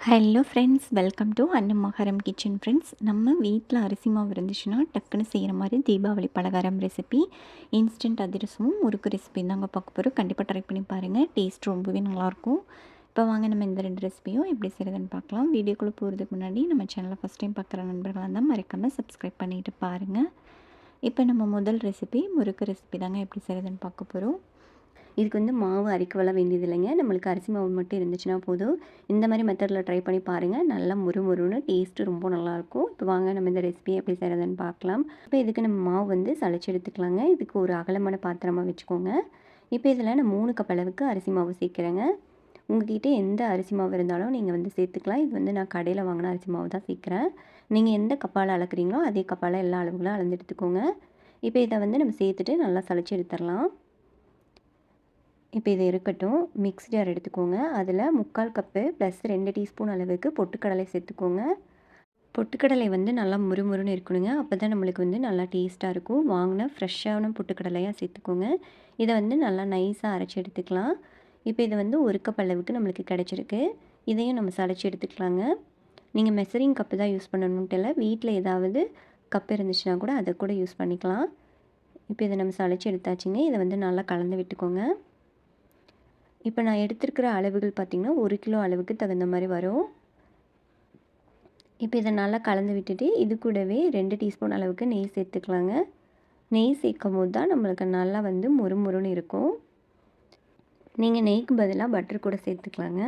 Hello friends welcome to Annamakaram kitchen friends நம்ம வீட்டில் அரிசி மாவு இருந்துச்சுன்னா டக்குன்னு செய்கிற மாதிரி தீபாவளி பலகாரம் ரெசிபி இன்ஸ்டன்ட் அதிரசமும் முறுக்கு ரெசிபி தாங்க பார்க்க போகிறோம் கண்டிப்பாக ட்ரை பண்ணி பாருங்கள் டேஸ்ட் ரொம்பவே நல்லாயிருக்கும். இப்போ வாங்க நம்ம இந்த ரெண்டு ரெசிபியும் எப்படி செய்கிறதுன்னு பார்க்கலாம். வீடியோக்குள்ளே போகிறதுக்கு முன்னாடி நம்ம சேனலை ஃபஸ்ட் டைம் பார்க்குற நண்பர்களாக இருந்தால் மறக்காமல் சப்ஸ்கிரைப் பண்ணிவிட்டு பாருங்கள் இப்போ நம்ம முதல் ரெசிபி முறுக்கு ரெசிபி தாங்க எப்படி செய்கிறதுன்னு பார்க்க போகிறோம் இதுக்கு வந்து மாவு அரைக்கவெல்லாம் வேண்டியது இல்லைங்க நம்மளுக்கு அரிசி மாவு மட்டும் இருந்துச்சுன்னா போதும். இந்த மாதிரி மெத்தடில் ட்ரை பண்ணி பாருங்கள் நல்லா முறு முறுன்னு டேஸ்ட்டு ரொம்ப நல்லாயிருக்கும் இப்போ வாங்க நம்ம இந்த ரெசிபியை எப்படி செய்கிறதுன்னு பார்க்கலாம். இப்போ இதுக்கு நம்ம மாவு வந்து சளைச்சி எடுத்துக்கலாங்க. இதுக்கு ஒரு அகலமான பாத்திரமாக வச்சுக்கோங்க. இப்போ இதில் நான் மூணு கப் அளவுக்கு அரிசி மாவு சேர்க்குறேங்க. உங்ககிட்ட எந்த அரிசி மாவு இருந்தாலும் நீங்கள் வந்து சேர்த்துக்கலாம். இது வந்து நான் கடையில் வாங்கின அரிசி மாவு தான் சேர்க்குறேன். நீங்கள் எந்த கப்பால் அளக்குறீங்களோ அதே கப்பால் எல்லா அளவுகளும் அளந்து எடுத்துக்கோங்க. இப்போ இதை வந்து நம்ம சேர்த்துட்டு நல்லா சளைச்சி எடுத்துடலாம். இப்போ இது இருக்கட்டும் மிக்ஸ் ஜார் எடுத்துக்கோங்க. அதில் முக்கால் கப்பு ப்ளஸ் ரெண்டு டீஸ்பூன் அளவுக்கு பொட்டுக்கடலை சேர்த்துக்கோங்க. பொட்டுக்கடலை வந்து நல்லா முறுமுறுன்னு இருக்கணுங்க. அப்போ தான் நம்மளுக்கு வந்து நல்லா டேஸ்ட்டாக இருக்கும். வாங்கின ஃப்ரெஷ்ஷான பொட்டுக்கடலையாக சேர்த்துக்கோங்க. இதை வந்து நல்லா நைஸாக அரைச்சி எடுத்துக்கலாம். இப்போ இது வந்து ஒரு கப் அளவுக்கு நம்மளுக்கு கிடச்சிருக்கு. இதையும் நம்ம சளைச்சி எடுத்துக்கலாங்க. நீங்கள் மெசரிங் கப்பு தான் யூஸ் பண்ணணுன்ட்டு இல்லை வீட்டில் ஏதாவது கப் இருந்துச்சுன்னா கூட அதை கூட யூஸ் பண்ணிக்கலாம். இப்போ இதை நம்ம சளைச்சி எடுத்தாச்சுங்க. இதை வந்து நல்லா கலந்து விட்டுக்கோங்க. இப்போ நான் எடுத்துருக்கிற அளவுகள் பார்த்திங்கன்னா ஒரு கிலோ அளவுக்கு தகுந்த மாதிரி வரும். இப்போ இதை நல்லா கலந்து விட்டுட்டு இது கூடவே ரெண்டு டீஸ்பூன் அளவுக்கு நெய் சேர்த்துக்கலாங்க. நெய் சேர்க்கும் போது தான் நம்மளுக்கு நல்லா வந்து முறுமுறுன்னு இருக்கும். நீங்கள் நெய்க்கு பதிலாக பட்டர் கூட சேர்த்துக்கலாங்க.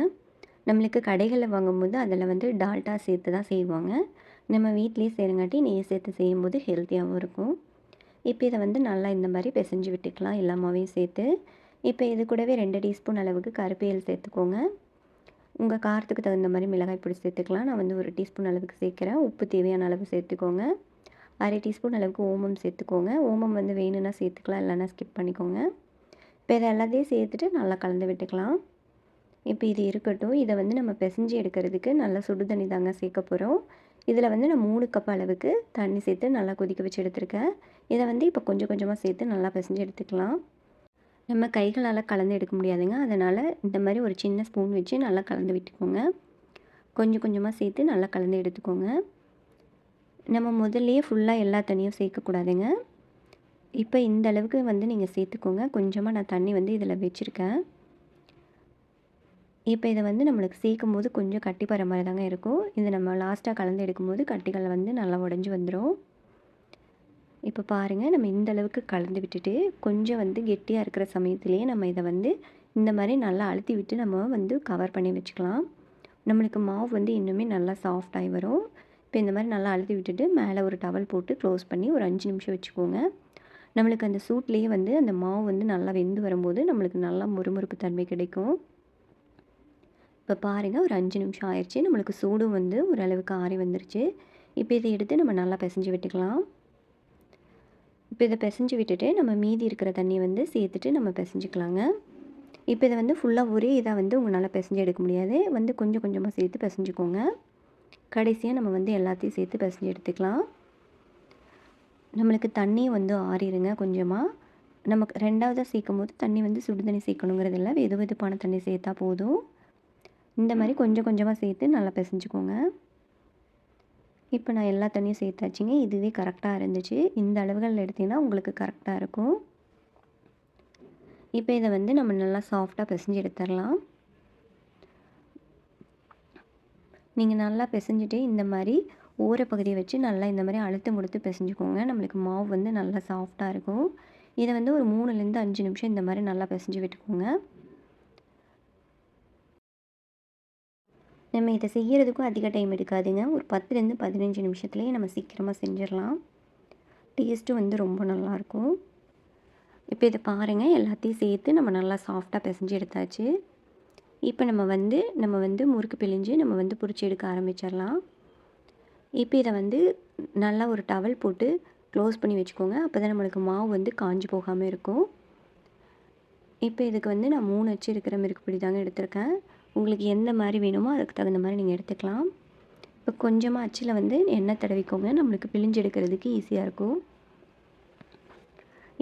நம்மளுக்கு கடைகளில் வாங்கும்போது அதில் வந்து டால்டா சேர்த்து தான் செய்வாங்க. நம்ம வீட்லேயே செய்கிறங்காட்டி நெய் சேர்த்து செய்யும்போது ஹெல்த்தியாகவும் இருக்கும். இப்போ இதை வந்து நல்லா இந்த மாதிரி பிசைஞ்சு விட்டுக்கலாம் எல்லாமாவையும் சேர்த்து. இப்போ இது கூடவே ரெண்டு டீஸ்பூன் அளவுக்கு கருப்பேல் சேர்த்துக்கோங்க. உங்கள் காரத்துக்கு தகுந்த மாதிரி மிளகாய் பொடி சேர்த்துக்கலாம். நான் வந்து ஒரு டீஸ்பூன் அளவுக்கு சேர்க்குறேன். உப்பு தேவையான அளவு சேர்த்துக்கோங்க. அரை டீஸ்பூன் அளவுக்கு ஓமம் சேர்த்துக்கோங்க. ஓமம் வந்து வேணும்னா சேர்த்துக்கலாம் இல்லைனா ஸ்கிப் பண்ணிக்கோங்க. இப்போ இதை எல்லாத்தையும் சேர்த்துட்டு நல்லா கலந்து விட்டுக்கலாம். இப்போ இது இருக்கட்டும். இதை வந்து நம்ம பிசைஞ்சு எடுக்கிறதுக்கு நல்லா சுடு தண்ணி தாங்க சேர்க்க போகிறோம் இதில் வந்து நான் மூணு கப் அளவுக்கு தண்ணி சேர்த்து நல்லா கொதிக்க வச்சு எடுத்துருக்கேன். இதை வந்து இப்போ கொஞ்சம் கொஞ்சமாக சேர்த்து நல்லா பிசைஞ்சு எடுத்துக்கலாம். நம்ம கைகளால் கலந்து எடுக்க முடியாதுங்க. அதனால் இந்த மாதிரி ஒரு சின்ன ஸ்பூன் வச்சு நல்லா கலந்து விட்டுக்கோங்க. கொஞ்சம் கொஞ்சமாக சேர்த்து நல்லா கலந்து எடுத்துக்கோங்க. நம்ம முதல்லையே ஃபுல்லாக எல்லா தண்ணியும் சேர்க்கக்கூடாதுங்க இப்போ இந்த அளவுக்கு வந்து நீங்கள் சேர்த்துக்கோங்க. கொஞ்சமாக நான் தண்ணி வந்து இதில் வச்சுருக்கேன். இப்போ இதை வந்து நம்மளுக்கு சேர்க்கும் போது கொஞ்சம் கட்டி போகிற மாதிரி தாங்க இருக்கும். இது நம்ம லாஸ்ட்டாக கலந்து எடுக்கும்போது கட்டிகள் வந்து நல்லா உடஞ்சி வந்துடும் இப்போ பாருங்கள் நம்ம இந்த அளவுக்கு கலந்து விட்டுட்டு கொஞ்சம் வந்து கெட்டியாக இருக்கிற சமயத்துலேயே நம்ம இதை வந்து இந்த மாதிரி நல்லா அழுத்தி விட்டு நம்ம வந்து கவர் பண்ணி வச்சுக்கலாம். நம்மளுக்கு மாவு வந்து இன்னுமே நல்லா சாஃப்டாகி வரும். இப்போ இந்த மாதிரி நல்லா அழுத்தி விட்டுட்டு மேலே ஒரு டவல் போட்டு க்ளோஸ் பண்ணி ஒரு அஞ்சு நிமிஷம் வச்சுக்கோங்க. நம்மளுக்கு அந்த சூட்லேயே வந்து அந்த மாவு வந்து நல்லா வெந்து வரும்போது நம்மளுக்கு நல்லா முறுமுறுப்பு தன்மை கிடைக்கும். இப்போ பாருங்கள் ஒரு அஞ்சு நிமிஷம் ஆயிடுச்சு நம்மளுக்கு சூடும் வந்து ஓரளவுக்கு ஆறி வந்துருச்சு. இப்போ இதை எடுத்து நம்ம நல்லா பிசைஞ்சு விட்டுக்கலாம். இப்போ இதை பிசைஞ்சு விட்டுட்டு நம்ம மீதி இருக்கிற தண்ணியை வந்து சேர்த்துட்டு நம்ம பிசைஞ்சிக்கலாங்க. இப்போ இதை வந்து ஃபுல்லாக ஒரே இதாக வந்து உங்களால் பிசைஞ்சு எடுக்க முடியாது. வந்து கொஞ்சம் கொஞ்சமாக சேர்த்து பிசைஞ்சுக்கோங்க. கடைசியாக நம்ம வந்து எல்லாத்தையும் சேர்த்து பிசைஞ்சு எடுத்துக்கலாம். நம்மளுக்கு தண்ணி வந்து ஆறிடுங்க கொஞ்சமாக நமக்கு ரெண்டாவதாக சேர்க்கும் போது தண்ணி வந்து சுடு தண்ணி சேர்க்கணுங்கிறதில்ல வெது வெதுப்பான தண்ணி சேர்த்தா போதும். இந்த மாதிரி கொஞ்சம் கொஞ்சமாக சேர்த்து நல்லா பிசைஞ்சுக்கோங்க. இப்போ நான் எல்லா தண்ணியும் சேர்த்தாச்சுங்க. இதுவே கரெக்டாக இருந்துச்சு. இந்த அளவுகள் எடுத்திங்கன்னா உங்களுக்கு கரெக்டாக இருக்கும். இப்போ இதை வந்து நம்ம நல்லா சாஃப்டாக பிசைஞ்சு எடுத்துடலாம். நீங்கள் நல்லா பிசைஞ்சிட்டு இந்த மாதிரி ஓர பகுதியை வச்சு நல்லா இந்த மாதிரி அழுத்தம் கொடுத்து பிசைஞ்சுக்கோங்க. நம்மளுக்கு மாவு வந்து நல்லா சாஃப்டாக இருக்கும். இதை வந்து ஒரு மூணுலேருந்து அஞ்சு நிமிஷம் இந்த மாதிரி நல்லா பிசைஞ்சு விட்டுக்கோங்க. நம்ம இதை செய்கிறதுக்கும் அதிக டைம் எடுக்காதுங்க. ஒரு பத்துலேருந்து பதினஞ்சு நிமிஷத்துலேயே நம்ம சீக்கிரமாக செஞ்சிடலாம். டேஸ்ட்டும் வந்து ரொம்ப நல்லாயிருக்கும். இப்போ இதை பாருங்கள் எல்லாத்தையும் சேர்த்து நம்ம நல்லா சாஃப்டாக பிசைஞ்சு எடுத்தாச்சு. இப்போ நம்ம வந்து நம்ம வந்து முறுக்கு பிழிஞ்சு நம்ம வந்து பிடிச்சி எடுக்க ஆரம்பிச்சிடலாம். இப்போ இதை வந்து நல்லா ஒரு டவல் போட்டு க்ளோஸ் பண்ணி வச்சுக்கோங்க. அப்போ தான் நம்மளுக்கு மாவு வந்து காஞ்சி போகாமல் இருக்கும். இப்போ இதுக்கு வந்து நான் மூணு வச்சு இருக்கிற மிருக்கு பிடி தாங்க எடுத்திருக்கேன். உங்களுக்கு எந்த மாதிரி வேணுமோ அதுக்கு தகுந்த மாதிரி நீங்கள் எடுத்துக்கலாம். இப்போ கொஞ்சமாக அச்சில் வந்து எண்ணெய் தடவிக்கோங்க. நம்மளுக்கு பிழிஞ்சு எடுக்கிறதுக்கு ஈஸியாக இருக்கும்.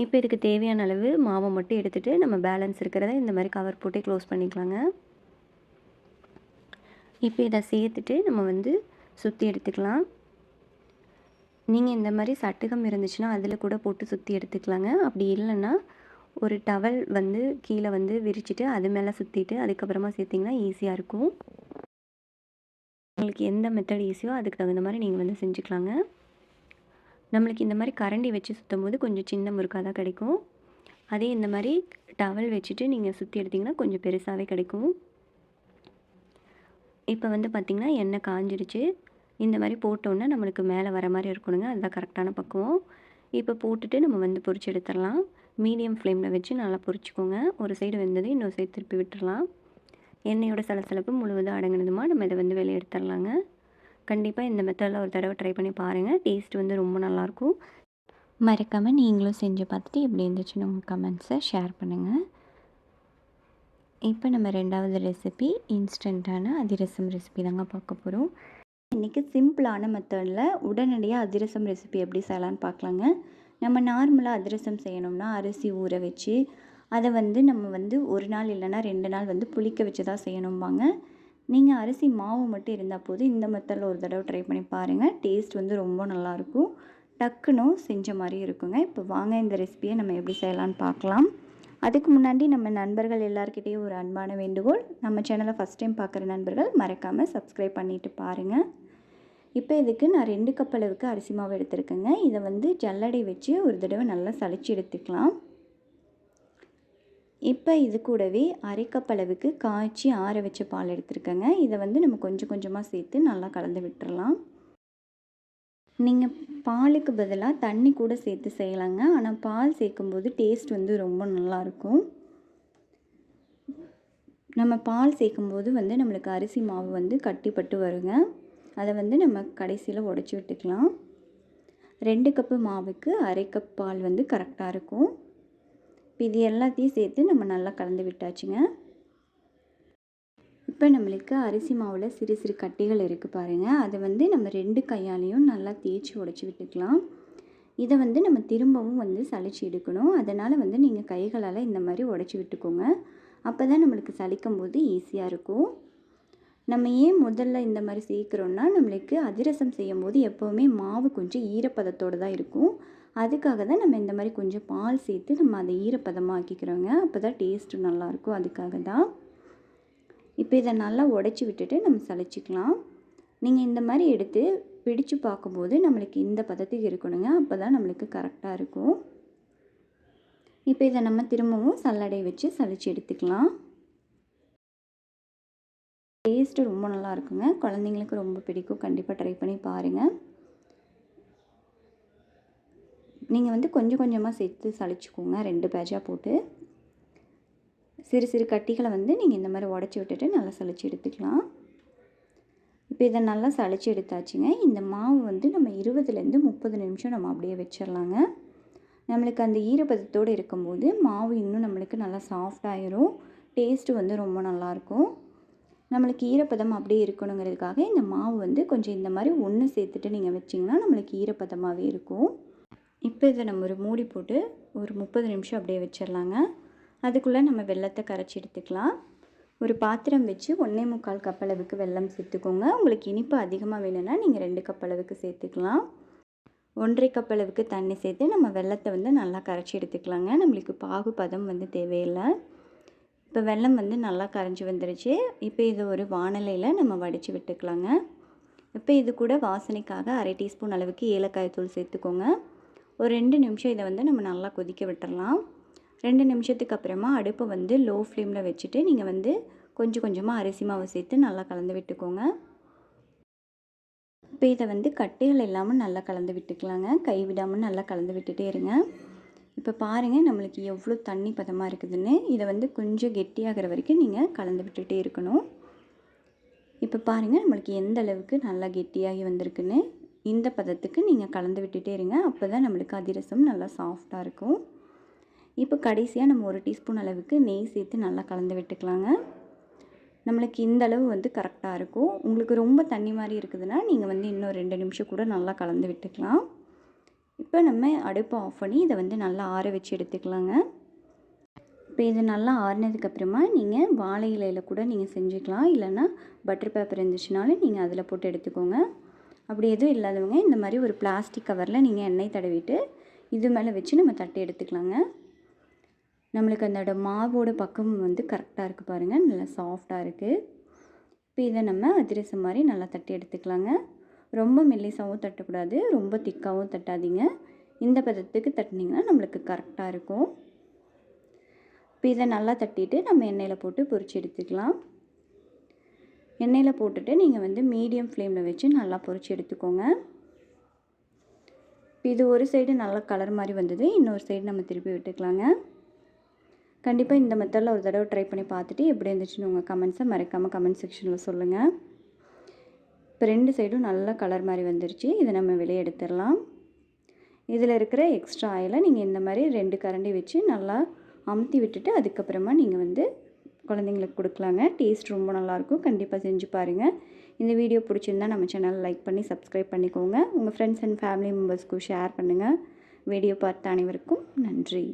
இப்போ இதுக்கு தேவையான அளவு மாவை மட்டும் எடுத்துகிட்டு நம்ம பேலன்ஸ் இருக்கிறத இந்த மாதிரி கவர் போட்டு க்ளோஸ் பண்ணிக்கலாங்க. இப்போ இதை சேர்த்துட்டு நம்ம வந்து சுற்றி எடுத்துக்கலாம். நீங்கள் இந்த மாதிரி சட்டுகம் இருந்துச்சுன்னா அதில் கூட போட்டு சுற்றி எடுத்துக்கலாங்க. அப்படி இல்லைன்னா ஒரு டவல் வந்து கீழே வந்து விரிச்சிட்டு அது மேலே சுற்றிட்டு அதுக்கப்புறமா சேர்த்திங்கன்னா ஈஸியாக இருக்கும். உங்களுக்கு எந்த மெத்தட் ஈஸியோ அதுக்கு தகுந்த மாதிரி நீங்கள் வந்து செஞ்சுக்கலாங்க. நம்மளுக்கு இந்த மாதிரி கரண்டி வச்சு சுற்றும் போது கொஞ்சம் சின்ன முறுக்காக தான் கிடைக்கும். அதே இந்த மாதிரி டவல் வச்சுட்டு நீங்கள் சுற்றி எடுத்திங்கன்னா கொஞ்சம் பெருசாகவே கிடைக்கும். இப்போ வந்து பார்த்திங்கன்னா எண்ணெய் காஞ்சிருச்சு. இந்த மாதிரி போட்டோன்னே நம்மளுக்கு மேலே வர மாதிரி இருக்கணுங்க. அதுதான் கரெக்டான பக்குவம். இப்போ போட்டுட்டு நம்ம வந்து பொறிச்சு எடுத்துடலாம். மீடியம் ஃப்ளேமில் வச்சு நல்லா பொரிச்சிக்கோங்க. ஒரு சைடு வெந்தது இன்னொரு சைடு திருப்பி விட்டுடலாம் எண்ணெயோட சலசலப்பு முழுவதும் அடங்கினதுமா நம்ம இதை வந்து வெளியே எடுத்துடலாங்க. கண்டிப்பாக இந்த மெத்தடில் ஒரு தடவை ட்ரை பண்ணி பாருங்கள் டேஸ்ட் வந்து ரொம்ப நல்லாயிருக்கும். மறக்காமல் நீங்களும் செஞ்சு பார்த்துட்டு எப்படி இருந்துச்சுன்னு உங்கள் கமெண்ட்ஸை ஷேர் பண்ணுங்கள் இப்போ நம்ம ரெண்டாவது ரெசிபி இன்ஸ்டண்ட்டான அதிரசம் ரெசிபி தாங்க பார்க்க போகிறோம் இன்றைக்கி சிம்பிளான மெத்தடில் உடனடியாக அதிரசம் ரெசிபி எப்படி செய்யலான்னு பார்க்கலாங்க. நம்ம நார்மலாக அதிரசம் செய்யணும்னா அரிசி ஊற வச்சு அதை வந்து நம்ம வந்து ஒரு நாள் இல்லைன்னா ரெண்டு நாள் வந்து புளிக்க வச்சு தான் செய்யணும்பாங்க. நீங்கள் அரிசி மாவு மட்டும் இருந்தால் போதும். இந்த மெத்தடில் ஒரு தடவை ட்ரை பண்ணி பாருங்கள் டேஸ்ட் வந்து ரொம்ப நல்லாயிருக்கும். டக்குன்னு செஞ்ச மாதிரி இருக்குங்க. இப்போ வாங்க இந்த ரெசிபியை நம்ம எப்படி செய்யலான்னு பார்க்கலாம். அதுக்கு முன்னாடி நம்ம நண்பர்கள் எல்லாருக்கிட்டேயும் ஒரு அன்பான வேண்டுகோள். நம்ம சேனலை ஃபஸ்ட் டைம் பார்க்குற நண்பர்கள் மறக்காமல் சப்ஸ்கிரைப் பண்ணிவிட்டு பாருங்கள் இப்போ இதுக்கு நான் ரெண்டு கப் அளவுக்கு அரிசி மாவு எடுத்திருக்கேங்க. இதை வந்து ஜல்லடை வச்சு ஒரு தடவை நல்லா சளிச்சு எடுத்துக்கலாம். இப்போ இது கூடவே அரை கப் அளவுக்கு காய்ச்சி ஆற வச்ச பால் எடுத்துருக்கேங்க. இதை வந்து நம்ம கொஞ்சம் கொஞ்சமாக சேர்த்து நல்லா கலந்து விட்டுறலாம். நீங்கள் பாலுக்கு பதிலாக தண்ணி கூட சேர்த்து செய்யலாங்க. ஆனால் பால் சேர்க்கும்போது டேஸ்ட் வந்து ரொம்ப நல்லாயிருக்கும் நம்ம பால் சேர்க்கும்போது வந்து நம்மளுக்கு அரிசி மாவு வந்து கட்டிப்பட்டு வருங்க. அதை வந்து நம்ம கடைசியில் உடச்சி விட்டுக்கலாம். ரெண்டு கப்பு மாவுக்கு அரை கப் பால் வந்து கரெக்டாக இருக்கும். இப்போ இது எல்லாத்தையும் சேர்த்து நம்ம நல்லா கலந்து விட்டாச்சுங்க. இப்போ நம்மளுக்கு அரிசி மாவில் சிறு சிறு கட்டிகள் இருக்குது பாருங்கள் அதை வந்து நம்ம ரெண்டு கையாலையும் நல்லா தேய்ச்சி உடச்சி விட்டுக்கலாம். இதை வந்து நம்ம திரும்பவும் வந்து சளிச்சு எடுக்கணும். அதனால் வந்து நீங்கள் கைகளால் இந்த மாதிரி உடச்சி விட்டுக்கோங்க. அப்போ தான் நம்மளுக்கு சலிக்கும் போது ஈஸியாக இருக்கும். நம்ம ஏன் முதல்ல இந்த மாதிரி சேர்க்குறோன்னா நம்மளுக்கு அதிரசம் செய்யும் போது எப்போவுமே மாவு கொஞ்சம் ஈரப்பதத்தோடு தான் இருக்கும். அதுக்காக தான் நம்ம இந்த மாதிரி கொஞ்சம் பால் சேர்த்து நம்ம அதை ஈரப்பதமாக ஆக்கிக்கிறோங்க. அப்போ தான் டேஸ்ட்டு நல்லாயிருக்கும் அதுக்காக தான். இப்போ இதை நல்லா உடச்சி விட்டுட்டு நம்ம சளிச்சிக்கலாம் நீங்கள் இந்த மாதிரி எடுத்து பிடிச்சு பார்க்கும்போது நம்மளுக்கு இந்த பதத்துக்கு இருக்கணுங்க. அப்போ தான் நம்மளுக்கு கரெக்டாக இருக்கும். இப்போ இதை நம்ம திரும்பவும் சல்லடை வச்சு சளிச்சு எடுத்துக்கலாம். டேஸ்ட்டு ரொம்ப நல்லா இருக்குங்க குழந்தைங்களுக்கு ரொம்ப பிடிக்கும். கண்டிப்பாக ட்ரை பண்ணி பாருங்கள் நீங்கள் வந்து கொஞ்சம் கொஞ்சமாக சேர்த்து சளிச்சுக்கோங்க. ரெண்டு பேஜாக போட்டு. சிறு சிறு கட்டிகளை வந்து நீங்கள் இந்த மாதிரி உடச்சி விட்டுட்டு நல்லா சளிச்சு எடுத்துக்கலாம். இப்போ இதை நல்லா சளிச்சு எடுத்தாச்சுங்க. இந்த மாவு வந்து நம்ம இருபதுலேருந்து முப்பது நிமிஷம் நம்ம அப்படியே வச்சிடலாங்க நம்மளுக்கு அந்த ஈரப்பதத்தோடு இருக்கும்போது மாவு இன்னும் நம்மளுக்கு நல்லா சாஃப்டாயிரும் டேஸ்ட்டு வந்து ரொம்ப நல்லாயிருக்கும். நம்மளுக்கு ஈரப்பதம் அப்படியே இருக்கணுங்கிறதுக்காக இந்த மாவு வந்து கொஞ்சம் இந்த மாதிரி ஒன்று சேர்த்துட்டு நீங்கள் வச்சிங்கன்னா நம்மளுக்கு ஈரப்பதமாகவே இருக்கும். இப்போ இதை நம்ம ஒரு மூடி போட்டு ஒரு முப்பது நிமிஷம் அப்படியே வச்சிடலாங்க. அதுக்குள்ளே நம்ம வெள்ளத்தை கரைச்சி எடுத்துக்கலாம். ஒரு பாத்திரம் வச்சு ஒன்றே முக்கால் கப் அளவுக்கு வெல்லம் சேர்த்துக்கோங்க. உங்களுக்கு இனிப்பு அதிகமாக வேணும்னா நீங்கள் ரெண்டு கப் அளவுக்கு சேர்த்துக்கலாம். ஒன்றரை கப் அளவுக்கு தண்ணி சேர்த்து நம்ம வெள்ளத்தை வந்து நல்லா கரைச்சி எடுத்துக்கலாங்க. நம்மளுக்கு பாகு பதம் வந்து தேவையில்லை. இப்போ வெள்ளம் வந்து நல்லா கரைஞ்சி வந்துருச்சு. இப்போ இது ஒரு வானலையில் நம்ம வடித்து விட்டுக்கலாங்க. இப்போ இது கூட வாசனைக்காக அரை டீஸ்பூன் அளவுக்கு ஏலக்காய் தூள் சேர்த்துக்கோங்க. ஒரு ரெண்டு நிமிஷம் இதை வந்து நம்ம நல்லா கொதிக்க விட்டுறலாம். ரெண்டு நிமிஷத்துக்கு அப்புறமா அடுப்பை வந்து லோ ஃப்ளேமில் வச்சுட்டு நீங்கள் வந்து கொஞ்சம் கொஞ்சமாக அரிசி மாவு சேர்த்து நல்லா கலந்து விட்டுக்கோங்க. இப்போ இதை வந்து கட்டைகள் இல்லாமல் நல்லா கலந்து விட்டுக்கலாங்க. கை விடாமல் நல்லா கலந்து விட்டுட்டே இருங்க. இப்போ பாருங்கள் நம்மளுக்கு எவ்வளோ தண்ணி பதமாக இருக்குதுன்னு. இதை வந்து கொஞ்சம் கெட்டியாகிற வரைக்கும் நீங்கள் கலந்து விட்டுகிட்டே இருக்கணும். இப்போ பாருங்கள் நம்மளுக்கு எந்த அளவுக்கு நல்லா கெட்டியாகி வந்திருக்குன்னு. இந்த பதத்துக்கு நீங்கள் கலந்து விட்டுட்டே இருங்க. அப்போ தான் நம்மளுக்கு அதிரசம் நல்லா சாஃப்டாக இருக்கும். இப்போ கடைசியாக நம்ம ஒரு டீஸ்பூன் அளவுக்கு நெய் சேர்த்து நல்லா கலந்து விட்டுக்கலாங்க. நம்மளுக்கு இந்த அளவு வந்து கரெக்டாக இருக்கும். உங்களுக்கு ரொம்ப தண்ணி மாதிரி இருக்குதுன்னா நீங்கள் வந்து இன்னும் ரெண்டு நிமிஷம் கூட நல்லா கலந்து விட்டுக்கலாம். இப்போ நம்ம அடுப்பை ஆஃப் பண்ணி இதை வந்து நல்லா ஆற வச்சு எடுத்துக்கலாங்க. இப்போ இது நல்லா ஆறினதுக்கப்புறமா நீங்கள் வாழை இலையில் கூட நீங்கள் செஞ்சுக்கலாம். இல்லைன்னா பட்டர் பேப்பர் இருந்துச்சுனாலும் நீங்கள் அதில் போட்டு எடுத்துக்கோங்க. அப்படி எதுவும் இல்லாதவங்க இந்த மாதிரி ஒரு பிளாஸ்டிக் கவரில் நீங்கள் எண்ணெய் தடவிட்டு இது மேலே வச்சு நம்ம தட்டி எடுத்துக்கலாங்க. நம்மளுக்கு அதோட மாவோட பக்கம் வந்து கரெக்டாக இருக்குது பாருங்கள் நல்லா சாஃப்டாக இருக்குது இப்போ இதை நம்ம அதிரசம் மாதிரி நல்லா தட்டி எடுத்துக்கலாங்க. ரொம்ப மெல்லிசாவும் தட்டக்கூடாது ரொம்ப திக்காகவும் தட்டாதீங்க. இந்த பதத்துக்கு தட்டினீங்கன்னா நம்மளுக்கு கரெக்டாக இருக்கும். இப்போ இதை நல்லா தட்டிட்டு நம்ம எண்ணெயில் போட்டு பொரிச்சு எடுத்துக்கலாம். எண்ணெயில் போட்டுட்டு நீங்கள் வந்து மீடியம் ஃப்ளேமில் வச்சு நல்லா பொரிச்சு எடுத்துக்கோங்க. இப்போ இது ஒரு சைடு நல்லா கலர் மாதிரி வந்தது இன்னொரு சைடு நம்ம திருப்பி விட்டுக்கலாங்க. கண்டிப்பாக இந்த மெத்தடில் ஒரு தடவை ட்ரை பண்ணி பார்த்துட்டு எப்படி இருந்துச்சுன்னு உங்கள் கமெண்ட்ஸை மறக்காமல் கமெண்ட் செக்ஷனில் சொல்லுங்கள் இப்போ ரெண்டு சைடும் நல்லா கலர் மாதிரி வந்துருச்சு. இதை நம்ம வெளியே எடுத்துடலாம். இதில் இருக்கிற எக்ஸ்ட்ரா ஆயிலை நீங்கள் இந்த மாதிரி ரெண்டு கரண்டி வச்சு நல்லா அமுத்தி விட்டுட்டு அதுக்கப்புறமா நீங்கள் வந்து குழந்தைங்களுக்கு கொடுக்கலாங்க. டேஸ்ட் ரொம்ப நல்லாயிருக்கும். கண்டிப்பாக செஞ்சு பாருங்கள் இந்த வீடியோ பிடிச்சிருந்தா நம்ம சேனல் லைக் பண்ணி சப்ஸ்கிரைப் பண்ணிக்கோங்க. உங்கள் ஃப்ரெண்ட்ஸ் அண்ட் ஃபேமிலி மெம்பர்ஸ்க்கும் ஷேர் பண்ணுங்கள் வீடியோ பார்த்த அனைவருக்கும் நன்றி.